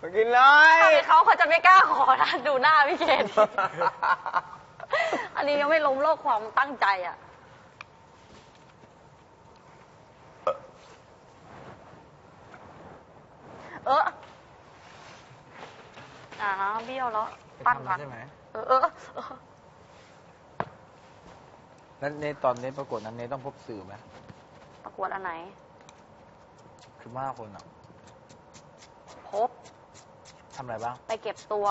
มากินเลยถ้าเป็นเขาเขาจะไม่กล้าขอนะดูหน้าพี่เกดอันนี้ยังไม่ล้มเลิกความตั้งใจอะ เอออ่าเบี้ยวแล้วไปปั้นทำก่มาอนใช่ไหม เออเออเออแล้วในตอนเน้นประกวดนั้นเน้นต้องพบสื่อไหมประกวดอันไหน คือมากคนอะพบ ทำอะไรบ้าง ไปเก็บตัว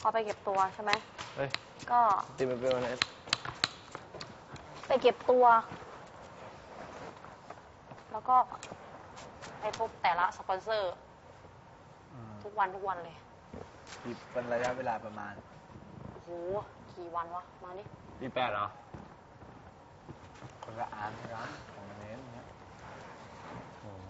พอไปเก็บตัวใช่ไหมเฮ้ย ก็ตีมันเป็นวันไหนไปเก็บตัว แล้วก็ไปพบแต่ละสปอนเซอร์อืมทุกวันทุกวันเลยมีเป็นระยะเวลาประมาณโอ้โหกี่วันวะ มาดิ ปีแปดเหรอ คนละอันนะครับของเน้นเนี่ยโอ้โ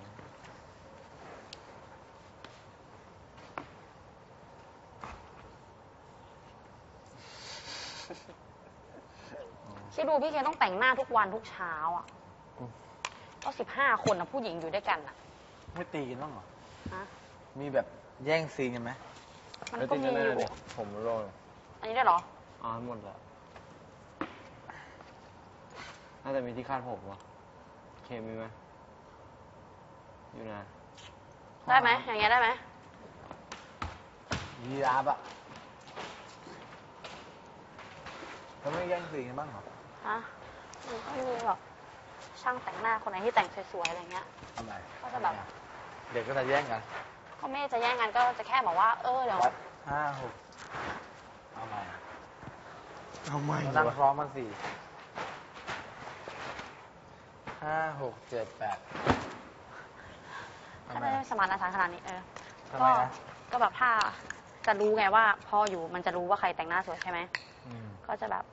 ห คิดดูพี่เคต้องแต่งหน้าทุกวันทุกเช้าอะก็สิบห้าคนอะผู้หญิงอยู่ด้วยกันอะไม่ตีกันบ้างเหรอ ฮะ มีแบบแย่งซีนกันไหมมันแล้วก็ตีมีหน้าอยู่เนี่ยผมโรยอันนี้ได้วยเหรอ อ๋อหมดแล้ว น่าจะมีที่คาดผมวะเคมีไหมอยู่นะได้ไหมอย่างเงี้ยได้ไหมยีราฟอะเขาไม่แย่งซีนกันบ้างเหรอ ฮะมันก็มีแบบช่างแต่งหน้าคนไหนที่แต่งสวยๆอะไรเงี้ย ทำไมก็จะแบบ เด็กก็จะแย่งกันก็ไม่ได้จะแย่งกันก็จะแค่บอกว่า เออเดี๋ยววัดห้าหกเอาใหม่เอาไม่มานั่งพร้อมกันสี่ห้าหกเจ็ดแปดทำถ้าไมได้สมานฉันท์ขนาดนี้เออ ทำก็ไมนะก็แบบถ้าจะรู้ไงว่า พออยู่มันจะรู้ว่าใครแต่งหน้าสวยใช่ไหม อืมก็จะแบบ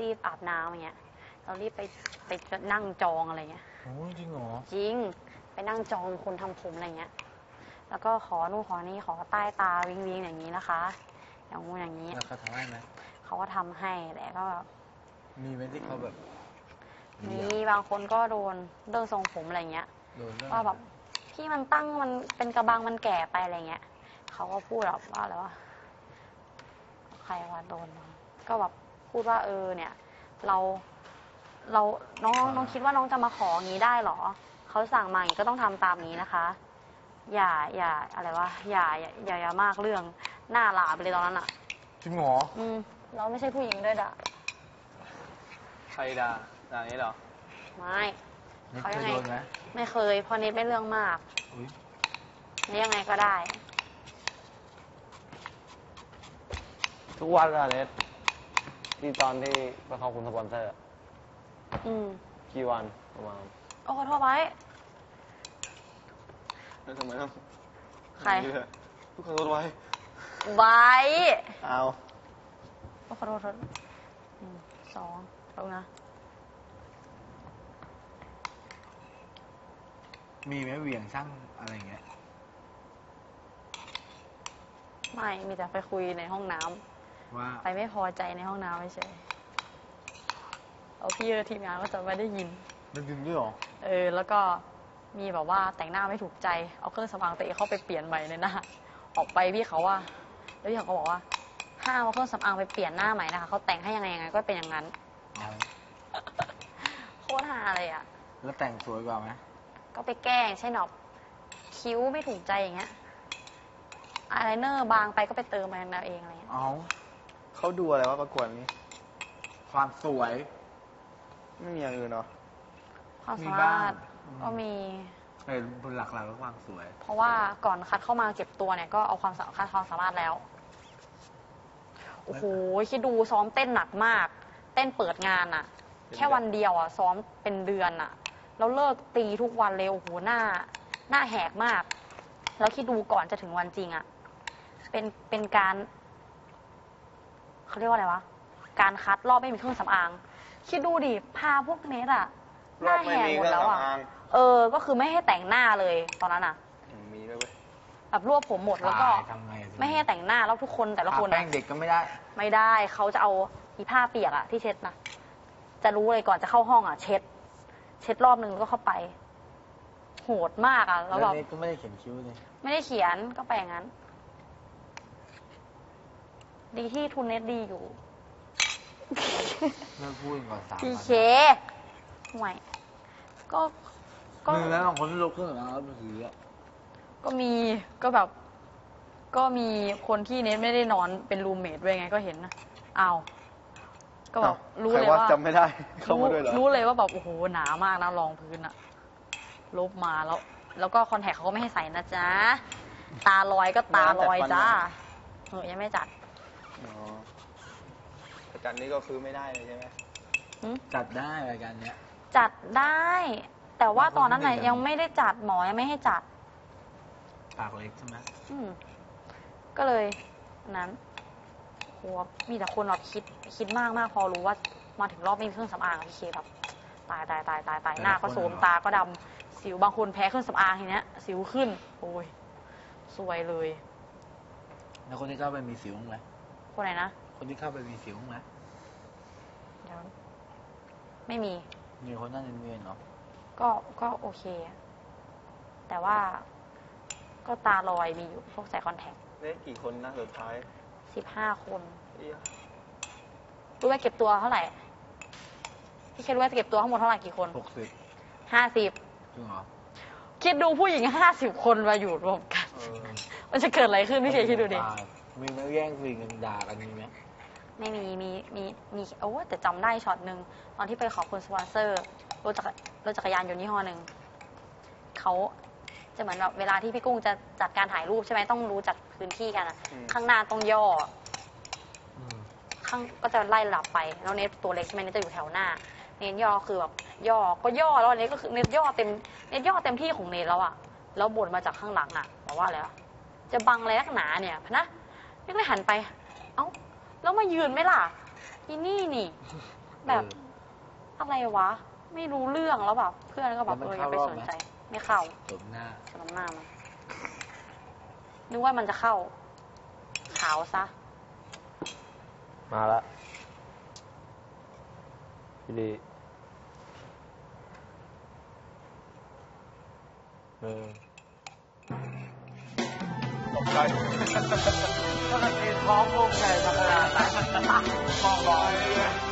รีบอาบน้ำอย่างเงี้ย เรารีบไปไปนั่งจองอะไรเงี้ยโอ้จริงเหรอ จริงไปนั่งจองคนทำผมอะไรเงี้ย แล้วก็ขอนู่นขอนี่ขอใต้ตาวิงวิงอย่างนี้นะคะ อย่างงู้นอย่างนี้แล้วเขาทำให้ไหมเขาก็ทำให้แต่ก็แบบมีไหมที่เขาแบบ มีบางคนก็โดนเรื่องทรงผมอะไรเงี้ยโดนเรื่องว่าแบบที่มันตั้งมันเป็นกระบังมันแก่ไปอะไรเงี้ยเขาก็พูดแบบว่าอะไรว่าใครว่าโดนวะก็แบบ พูดว่าเออเนี่ย เราเราน้องน้องคิดว่าน้องจะมาขออย่างนี้ได้เหรอเขาสั่งมาอย่างนี้ก็ต้องทำตามนี้นะคะ อย่าอย่าอะไรวะอย่าอย่าอย่าอย่ามากเรื่องหน้าหลาไปเลยตอนนั้นอะ จริงเหรออืมเราไม่ใช่ผู้หญิงด้วยด่ะใครด่าด่านี้เหรอไม่นี่เขาเคยัยงไงโดนไหมไม่เคยเพราะนี้ไม่เรื่องมากอุ้ยนี่ยังไงก็ได้ ทุกวันอะเนส ที่ตอนที่ไปขอบคุณสปอนเซอร์อะอืมกี่วันประมาณโอ้ขอโทษไว้ แล้วทำไมต้องใครทุกคนรถไว้ ไว้เอาโอ้ขอโทษขอโทษหนึ่งสองเอานะ มีไหมเหวี่ยงช่างอะไรอย่างเงี้ย ไม่ มีแต่ไปคุยในห้องน้ำ ว่าไปไม่พอใจในห้องน้ำไม่เฉยเอาพี่เออทีมงานก็จะไม่ได้ยินมันดึงด้วยเหรอ เออ แล้วก็มีแบบว่าแต่งหน้าไม่ถูกใจ เอาเครื่องสำอางตัวเองเข้าไปเปลี่ยนใหม่ในหน้า ออกไปพี่เขาว่า แล้วพี่เขาก็บอกว่าห้ามเอาเครื่องสำอางไปเปลี่ยนหน้าใหม่นะคะเขาแต่งให้ยังไงยังไงก็เป็นอย่างนั้นเอาโคตรฮาเลยอะ แล้วแต่งสวยกว่าไหมก็ไปแกล้งใช่หนอบคิ้วไม่ถูกใจอย่างเงี้ยอายไลเนอร์บางไปก็ไปเติมมาเองอะไรเงี้ย เอาเขาดูอะไรว่าประกวดนี้ ความสวย ไม่มีอย่างอื่นเนาะ ความมีสาบ้ามางรถอืมก็มี เออบนหลักๆก็ความสวย เพราะว่าก่อนคัดเข้ามาเก็บตัวเนี่ยก็เอาความสามารถความสามารถแล้ว โอ้โหคิดดูซ้อมเต้นหนักมาก เต้นเปิดงานอะแค่วันเดียวอะซ้อมเป็นเดือนอะแล้วเลิกตีทุกวันเลยโอ้โหหน้า หน้าแหกมาก แล้วคิดดูก่อนจะถึงวันจริงอะเป็นเป็นการ เขาเรียกว่าอะไรวะ การคัดรอบไม่มีเครื่องสำอาง คิดดูดิพาพวกเนสอะหน้าแหกหมดแล้วอะเออ ก็คือไม่ให้แต่งหน้าเลยตอนนั้นอะมีด้วยเว้ยแบบรวบผมหมดแล้วก็ตายทำไงอะทีนี้ไม่ให้แต่งหน้าแล้วทุกคนแต่ละคนทาแป้อะงเด็กก็ไม่ได้ ไม่ได้เขาจะเอาอีผ้าเปียกอะที่เช็ดนะจะรู้เลยก่อนจะเข้าห้องอะเช็ด เช็ดรอบนึงแล้วก็เข้าไปโโหดมากอะแล้วแบบเน็ตก็ไม่ได้เขียนคิ้วเลยไม่ได้เขียนก็ไปอย่างนั้น ดีที่ทุนเน็ตดีอยู่ เลิกพูดก่อนสามพีวันเคห่วยก็ก็ มือแล้วบางคนลุกขึ้นมาแล้วมือถืออะก็มีก็แบบ ก็มีคนที่เน็ตไม่ได้นอนเป็นรูมเมทด้วยไงก็เห็นนะอ้าวก็แบบรู้เลยใคว่าจำไม่ได้ เข้ามาด้วยเหรอรู้เลยว่าแบบโอ้โหหนามากนะรองพื้นอะลบมาแล้ว แล้วก็คอนแทคเขาก็ไม่ให้ใส่นะจ๊ะ ตาลอยก็ตาลอยจ้าเออยังไม่จัดอ๋อ อาจารย์นี่ก็คือไม่ได้เลยใช่ไหมหึจัดได้รายการเนี้ย จัดได้ แต่ว่าตอนนั้นน่ะบางคนไม่ได้ยังไม่ได้จัดหมอยังไม่ให้จัด ปากเล็กใช่ไหมอืมก็เลยอันนั้นโหมีแต่คนแบบคิดคิดมากมากพอรู้ว่ามาถึงรอบไม่มีเครื่องสำอางอะพี่เคแบบตายตายตายตายตายหน้าก็โสมตาก็ดำสิวบางคนแพ้เครื่องสำอางทีเนี้ย สิวขึ้น โอ้ยสวยเลย แล้วคนที่เข้าไปมีสิวบ้างไหมคนไหนนะ คนที่เข้าไปมีสิวบ้างไหมเดี๋ยวไม่มี มีคนนั่งเนียนๆเนาะก็ก็โอเคแต่ว่าก็ตาลอยมีอยู่พวกใส่คอนแทคเนี่ยกี่คนนะสุดท้ายสิบห้าคนเอี้ยรู้ไหมเก็บตัวเท่าไหร่พี่เครู้ไหมเก็บตัวทั้งหมดเท่าไหร่กี่คนหกสิบห้าสิบจริงเหรอคิดดูผู้หญิงห้าสิบคนมาอยู่รวมกัน เออมันจะเกิดอะไรขึ้นพี่เคคิดดูดิ มีไหมแย่งซีนกันด่ากันมีไหม ไม่มีมีมีมีโอ้แต่จำได้ช็อตหนึ่งตอนที่ไปขอบคุณสปอนเซอร์รถจักรรถจักรยานยนต์ยี่ห้อหนึ่งเขาจะเหมือนแบบเวลาที่พี่กุ้งจะจัดการถ่ายรูปใช่ไหมต้องรู้จักพื้นที่กันอะอืม ข้างหน้าต้องย่ออืมข้างก็จะไล่ระดับไปแล้วเน็ตตัวเล็กใช่ไหมเน็ตจะอยู่แถวหน้า เน็ตย่อคือแบบย่อก็ย่อแล้วอันนี้ก็คือเน็ตย่อเต็มเน็ตย่อเต็มที่ของเน็ตแล้วอะแล้วบ่นมาจากข้างหลังอะบอกว่าอะไรวะจะบังอะไรนักหนาเนี่ยพะนะเน็ตก็เลยหันไป เอ้า แล้วมายืนไหมล่ะอีนี่นี่ แบบอะไรวะ ไม่รู้เรื่องแล้วแบบเพื่อนก็แบบเอออย่าไปสนใจ ไม่เข้าสมหน้าสนมหน้ามันนึกว่ามันจะเข้า ขาวซะ มาละพี่ดีเออตกใจก็มันเป็นท้อง วงใหญ่ธรรมดา